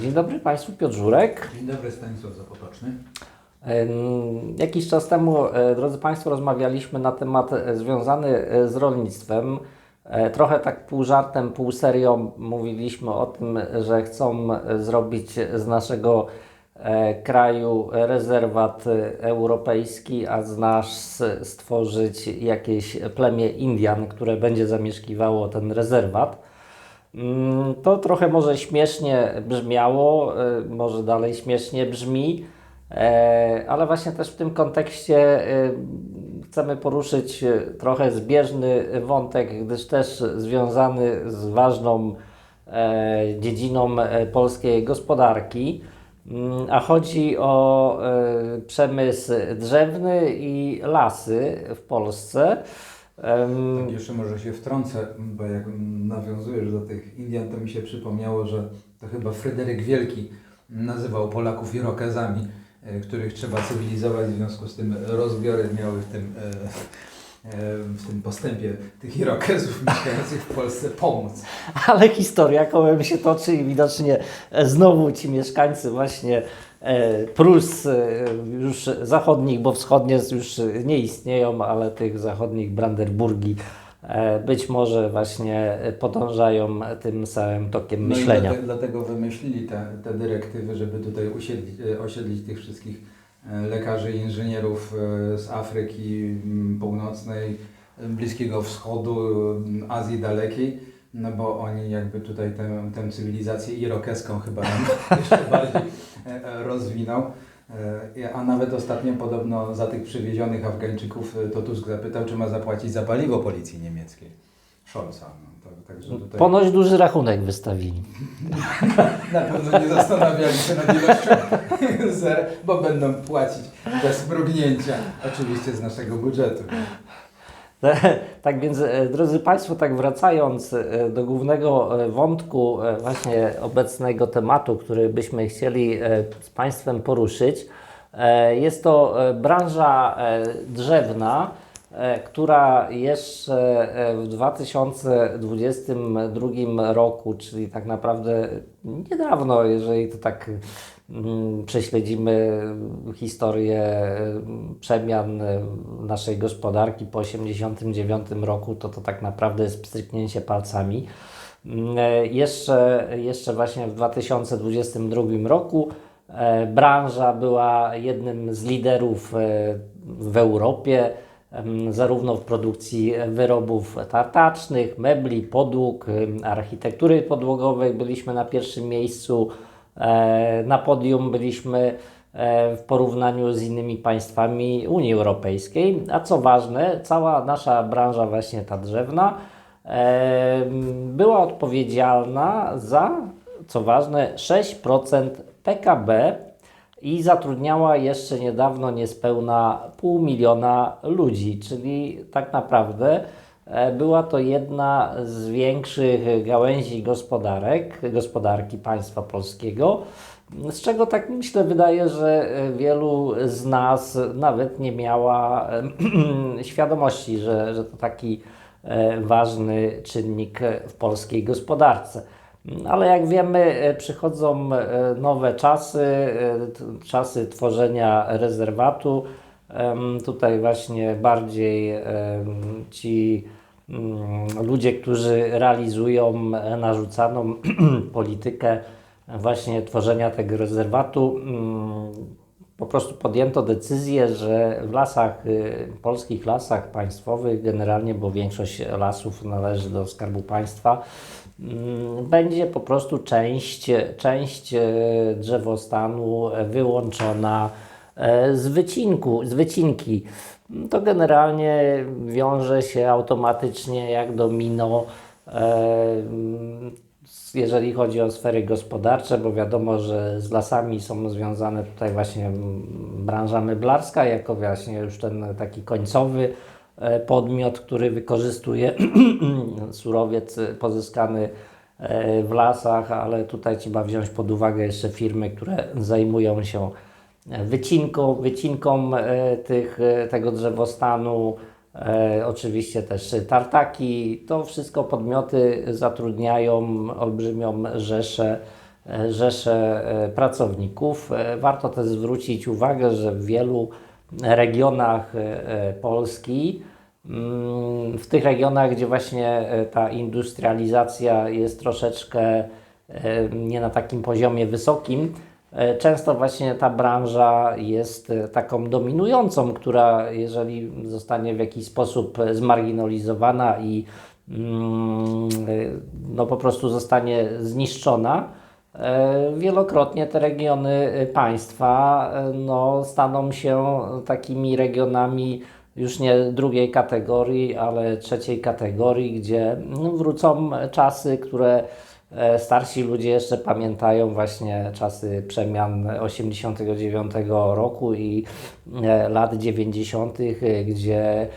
Dzień dobry Państwu, Piotr Żurek. Dzień dobry, Stanisław Zapotoczny. Em, Jakiś czas temu, e, drodzy Państwo, rozmawialiśmy na temat e, związany e, z rolnictwem. E, Trochę tak pół żartem, pół serio mówiliśmy o tym, że chcą e, zrobić z naszego e, kraju rezerwat e, europejski, a z nas stworzyć jakieś plemię Indian, które będzie zamieszkiwało ten rezerwat. Mm, To trochę może śmiesznie brzmiało, e, może dalej śmiesznie brzmi, e, ale właśnie też w tym kontekście e, chcemy poruszyć e, trochę zbieżny wątek, gdyż też związany z ważną e, dziedziną e, polskiej gospodarki. Mm, A chodzi o przemysł drzewny i lasy w Polsce. Tak, jeszcze może się wtrącę, bo jak nawiązujesz do tych Indian, to mi się przypomniało, że to chyba Fryderyk Wielki nazywał Polaków Irokezami, e, których trzeba cywilizować, w związku z tym rozbiory miały w tym, e, e, w tym postępie tych Irokezów mieszkających w Polsce pomóc. Ale historia kołem się toczy i widocznie znowu ci mieszkańcy właśnie e, Prus e, już zachodnich, bo wschodnie już nie istnieją, ale tych zachodnich Brandenburgii e, być może właśnie podążają tym samym tokiem No myślenia. i dlate, dlatego wymyślili te, te dyrektywy, żeby tutaj usiedlić, osiedlić tych wszystkich lekarzy i inżynierów z Afryki m, Północnej, Bliskiego Wschodu, Azji Dalekiej, no bo oni jakby tutaj tę, tę cywilizację irokeską chyba nam jeszcze bardziej rozwinął. E, A nawet ostatnio podobno za tych przywiezionych Afgańczyków e, to Tusk zapytał, czy ma zapłacić za paliwo policji niemieckiej. Scholza. No, to, także tutaj... Ponoć duży rachunek wystawili. Na pewno nie zastanawiali się nad ilością zer, bo będą płacić bez mrugnięcia, oczywiście z naszego budżetu. Tak więc, e, drodzy Państwo, tak wracając e, do głównego e, wątku właśnie obecnego tematu, który byśmy chcieli z Państwem poruszyć, jest to branża drzewna, która jeszcze w 2022 roku, czyli tak naprawdę niedawno, jeżeli to tak prześledzimy historię mm, przemian e, naszej gospodarki po 1989 roku, to to tak naprawdę jest pstryknięcie palcami. Mm, e, Jeszcze, jeszcze właśnie w 2022 roku e, branża była jednym z liderów e, w Europie, zarówno w produkcji wyrobów tartacznych, mebli, podłóg, architektury podłogowej byliśmy na pierwszym miejscu. E, Na podium byliśmy e, w porównaniu z innymi państwami Unii Europejskiej. A co ważne, cała nasza branża, właśnie ta drzewna, e, była odpowiedzialna za, co ważne, 6% PKB i zatrudniała jeszcze niedawno niespełna pół miliona ludzi, czyli tak naprawdę była to jedna z większych gałęzi gospodarek, gospodarki państwa polskiego, z czego tak myślę wydaje, że e, wielu z nas nawet nie miała e, świadomości, że, że to taki e, ważny czynnik e, w polskiej gospodarce. Ale jak wiemy, e, przychodzą e, nowe czasy, e, czasy tworzenia rezerwatu. Tutaj właśnie bardziej ci ludzie, którzy realizują e, narzucaną politykę właśnie tworzenia tego rezerwatu, mm, po prostu podjęto decyzję, że w lasach, y, polskich lasach państwowych generalnie, bo większość lasów należy do Skarbu Państwa, mm, będzie po prostu część, część e, drzewostanu wyłączona z wycinku, z wycinki. To generalnie wiąże się automatycznie jak domino e, jeżeli chodzi o sfery gospodarcze, bo wiadomo, że z lasami są związane tutaj właśnie branża meblarska, jako właśnie już ten taki końcowy e, podmiot, który wykorzystuje surowiec pozyskany e, w lasach, ale tutaj trzeba wziąć pod uwagę jeszcze firmy, które zajmują się wycinką, wycinką e, tych, e, tego drzewostanu, e, oczywiście też tartaki. To wszystko podmioty zatrudniają olbrzymią rzeszę rzesze e, pracowników. Warto też zwrócić uwagę, że w wielu regionach Polski, mm, w tych regionach, gdzie właśnie ta industrializacja jest troszeczkę nie na takim poziomie wysokim, często właśnie ta branża jest e, taką dominującą, która jeżeli zostanie w jakiś sposób e, zmarginalizowana i mm, e, no po prostu zostanie zniszczona, e, wielokrotnie te regiony e, państwa e, no, staną się takimi regionami już nie drugiej kategorii, ale trzeciej kategorii, gdzie no, wrócą czasy, które e, starsi ludzie jeszcze pamiętają, właśnie czasy przemian 89 roku i e, lat 90., e, gdzie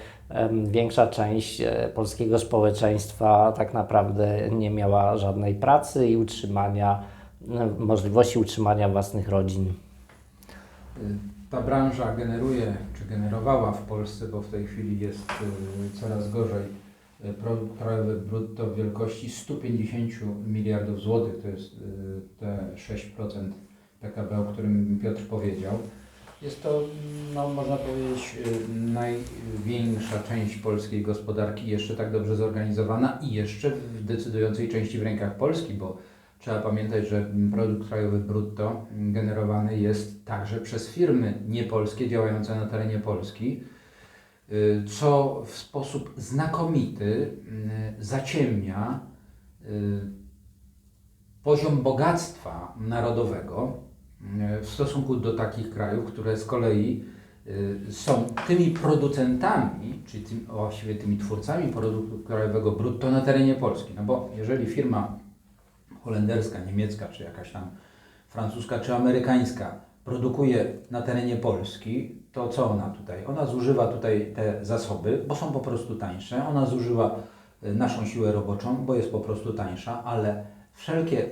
większa część e, polskiego społeczeństwa tak naprawdę nie miała żadnej pracy i utrzymania, e, możliwości utrzymania własnych rodzin. Y, Ta branża generuje, czy generowała w Polsce, bo w tej chwili jest y, coraz gorzej, krajowy brutto w wielkości 150 miliardów złotych, to jest y, te 6% PKB, o którym Piotr powiedział. Jest to, no, można powiedzieć, y, największa część polskiej gospodarki, jeszcze tak dobrze zorganizowana i jeszcze w decydującej części w rękach Polski, bo Trzeba pamiętać, że produkt krajowy brutto generowany jest także przez firmy niepolskie działające na terenie Polski, co w sposób znakomity y, zaciemnia y, poziom bogactwa narodowego y, w stosunku do takich krajów, które z kolei y, są tymi producentami, czyli tym, właściwie tymi twórcami produktu krajowego brutto na terenie Polski. No bo jeżeli firma holenderska, niemiecka, czy jakaś tam francuska, czy amerykańska produkuje na terenie Polski, to co ona tutaj? Ona zużywa tutaj te zasoby, bo są po prostu tańsze. Ona zużywa y, naszą siłę roboczą, bo jest po prostu tańsza, ale wszelkie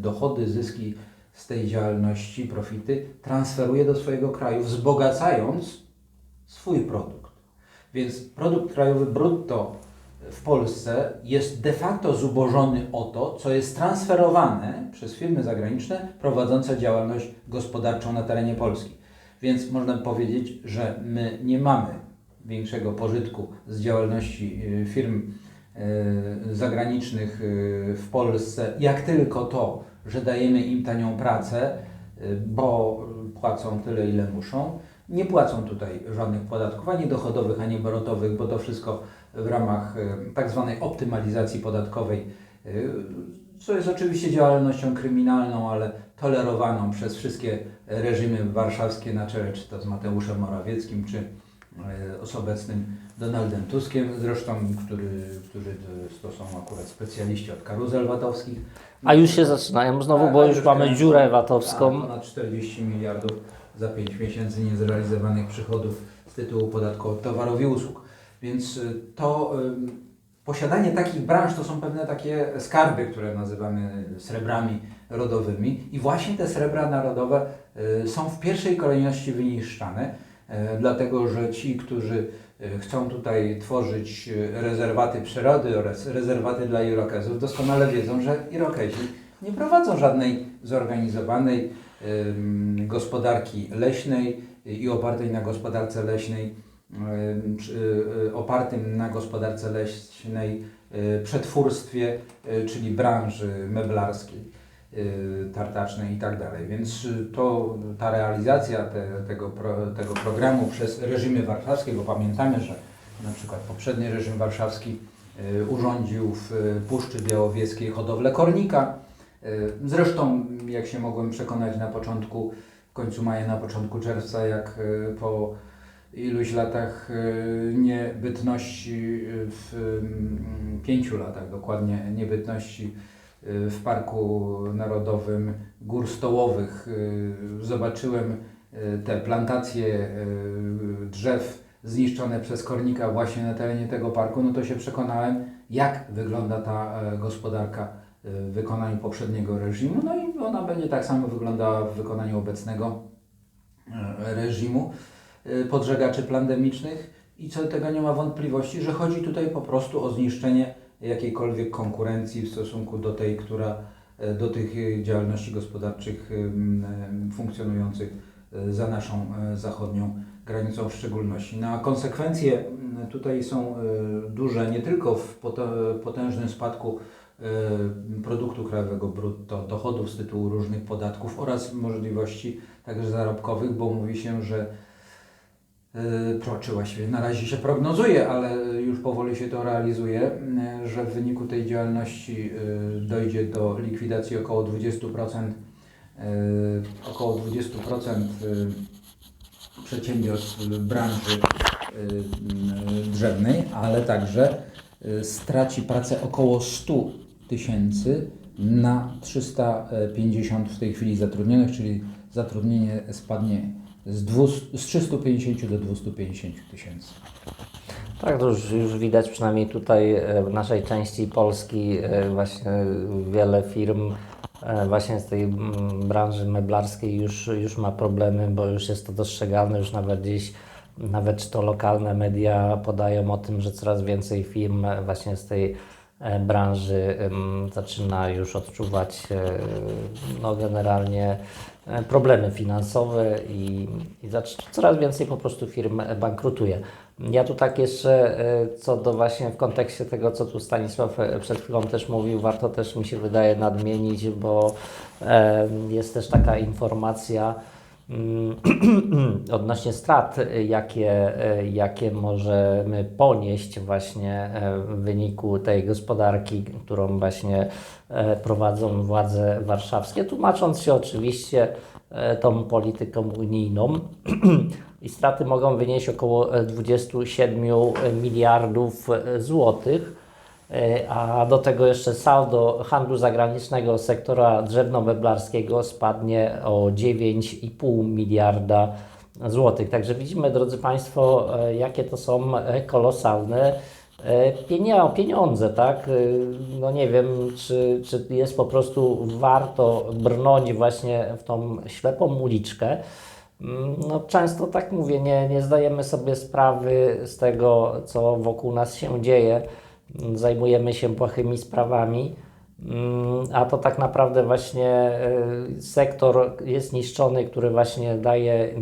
dochody, zyski z tej działalności, profity transferuje do swojego kraju, wzbogacając swój produkt. Więc produkt krajowy brutto w Polsce jest de facto zubożony o to, co jest transferowane przez firmy zagraniczne prowadzące działalność gospodarczą na terenie Polski. Więc można powiedzieć, że my nie mamy większego pożytku z działalności y, firm y, zagranicznych y, w Polsce, jak tylko to, że dajemy im tanią pracę, bo płacą tyle, ile muszą. Nie płacą tutaj żadnych podatków, ani dochodowych, ani obrotowych, bo to wszystko w ramach tak zwanej optymalizacji podatkowej, co jest oczywiście działalnością kryminalną, ale tolerowaną przez wszystkie reżimy warszawskie na czele, czy to z Mateuszem Morawieckim, czy y, z obecnym Donaldem Tuskiem, zresztą, który, który to, są akurat specjaliści od karuzel VAT-owskich. A już się zaczynają znowu, Tak, bo tak, już mamy tak. dziurę Tak, VAT-owską. ponad 40 miliardów za 5 miesięcy niezrealizowanych przychodów z tytułu podatku od towarów i usług. Więc y, to posiadanie takich branż to są pewne takie skarby, które nazywamy srebrami rodowymi. I właśnie te srebra narodowe y, są w pierwszej kolejności wyniszczane, y, dlatego że ci, którzy y, chcą tutaj tworzyć rezerwaty przyrody oraz rezerwaty dla Irokezów, doskonale wiedzą, że Irokezi nie prowadzą żadnej zorganizowanej gospodarki leśnej i opartej na gospodarce leśnej, opartym na gospodarce leśnej y, przetwórstwie, czyli branży meblarskiej, tartacznej i tak dalej. Więc to ta realizacja te, tego, tego programu przez reżimy warszawskie, bo pamiętamy, że na przykład poprzedni reżim warszawski urządził w Puszczy Białowieskiej hodowlę kornika. Zresztą, jak się mogłem przekonać na początku, w końcu maja, na początku czerwca, jak po iluś latach y, niebytności, y, w mm, pięciu latach dokładnie niebytności y, w Parku Narodowym Gór Stołowych. Zobaczyłem te plantacje drzew zniszczone przez kornika właśnie na terenie tego parku, no to się przekonałem, jak wygląda ta e, gospodarka w wykonaniu poprzedniego reżimu, no i ona będzie tak samo wyglądała w wykonaniu obecnego e, reżimu podżegaczy pandemicznych i co do tego nie ma wątpliwości, że chodzi tutaj po prostu o zniszczenie jakiejkolwiek konkurencji w stosunku do tej, która e, do tych e, działalności gospodarczych funkcjonujących za naszą zachodnią granicą w szczególności. No a konsekwencje tutaj są duże nie tylko w potężnym spadku produktu krajowego brutto, dochodów z tytułu różnych podatków oraz możliwości także zarobkowych, bo mówi się, że pro- czy właściwie na razie się prognozuje, ale już powoli się to realizuje, m, że w wyniku tej działalności e, dojdzie do likwidacji około 20%, e, około 20% e, przedsiębiorstw branży y, y, drzewnej, ale także y, straci pracę około 100 tysięcy na 350 w tej chwili zatrudnionych, czyli zatrudnienie spadnie z, 200, z 350 do 250 tysięcy. Tak, to już, już widać przynajmniej tutaj e, w naszej części Polski e, właśnie wiele firm e, właśnie z tej branży meblarskiej już, już ma problemy, bo już jest to dostrzegalne, już nawet gdzieś, nawet czy to lokalne media podają o tym, że coraz więcej firm właśnie z tej branży zaczyna już odczuwać no generalnie problemy finansowe i, i coraz więcej po prostu firm e, bankrutuje. Ja tu tak jeszcze e, co do właśnie w kontekście tego, co tu Stanisław e, przed chwilą też mówił, warto też mi się wydaje nadmienić, bo e, jest też taka informacja odnośnie strat, jakie, jakie możemy ponieść właśnie e, w wyniku tej gospodarki, którą właśnie e, prowadzą władze warszawskie, tłumacząc się oczywiście e, tą polityką unijną. I straty mogą wynieść około e, 27 miliardów złotych. E, A do tego jeszcze saldo handlu zagranicznego sektora drzewno-meblarskiego spadnie o 9,5 miliarda złotych. Także widzimy, drodzy Państwo, e, jakie to są e, kolosalne pieniądze, tak? No nie wiem, czy, czy jest po prostu warto brnąć właśnie w tą ślepą uliczkę. Mm, No, często tak mówię, nie, nie zdajemy sobie sprawy z tego, co wokół nas się dzieje. Zajmujemy się płachymi sprawami, Mm, a to tak naprawdę właśnie y, sektor jest niszczony, który właśnie daje,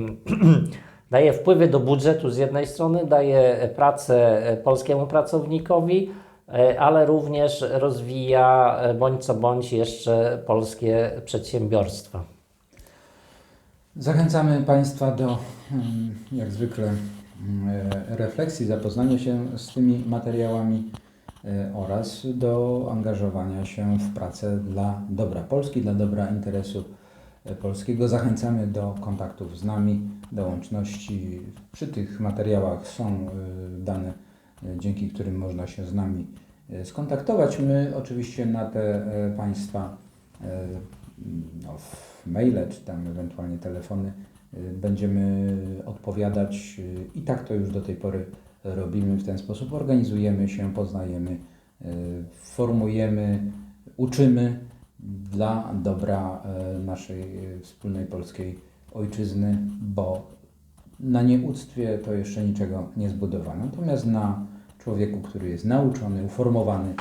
daje wpływy do budżetu z jednej strony, daje pracę e, polskiemu pracownikowi, e, ale również rozwija e, bądź co bądź jeszcze polskie przedsiębiorstwa. Zachęcamy Państwa do, mm, jak zwykle, mm, e, refleksji, zapoznania się z tymi materiałami e, oraz do angażowania się w pracę dla dobra Polski, dla dobra interesu e, polskiego. Zachęcamy do kontaktów z nami, do łączności. Przy tych materiałach są e, dane, dzięki którym można się z nami skontaktować. My oczywiście na te Państwa no, w maile czy tam ewentualnie telefony y, będziemy odpowiadać y, i tak to już do tej pory robimy w ten sposób. Organizujemy się, poznajemy, y, formujemy, uczymy dla dobra y, naszej y, wspólnej polskiej ojczyzny, bo na nieuctwie to jeszcze niczego nie zbudowano. Natomiast na człowieku, który jest nauczony, uformowany,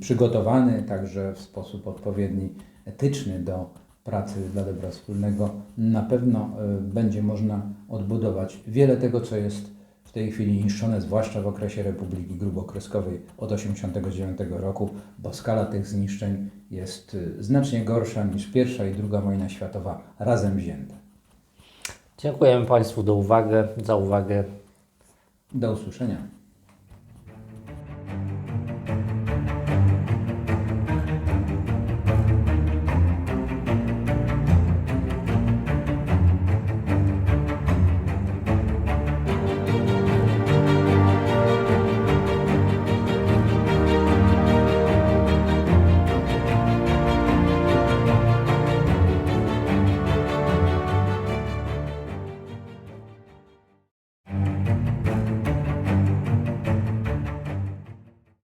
przygotowany także w sposób odpowiedni, etyczny do pracy dla dobra wspólnego, na pewno będzie można odbudować wiele tego, co jest tej chwili niszczone, zwłaszcza w okresie Republiki Grubokreskowej od 1989 roku, bo skala tych zniszczeń jest y, znacznie gorsza niż pierwsza i druga wojna światowa razem wzięte. Dziękujemy Państwu do uwagę, za uwagę. Do usłyszenia.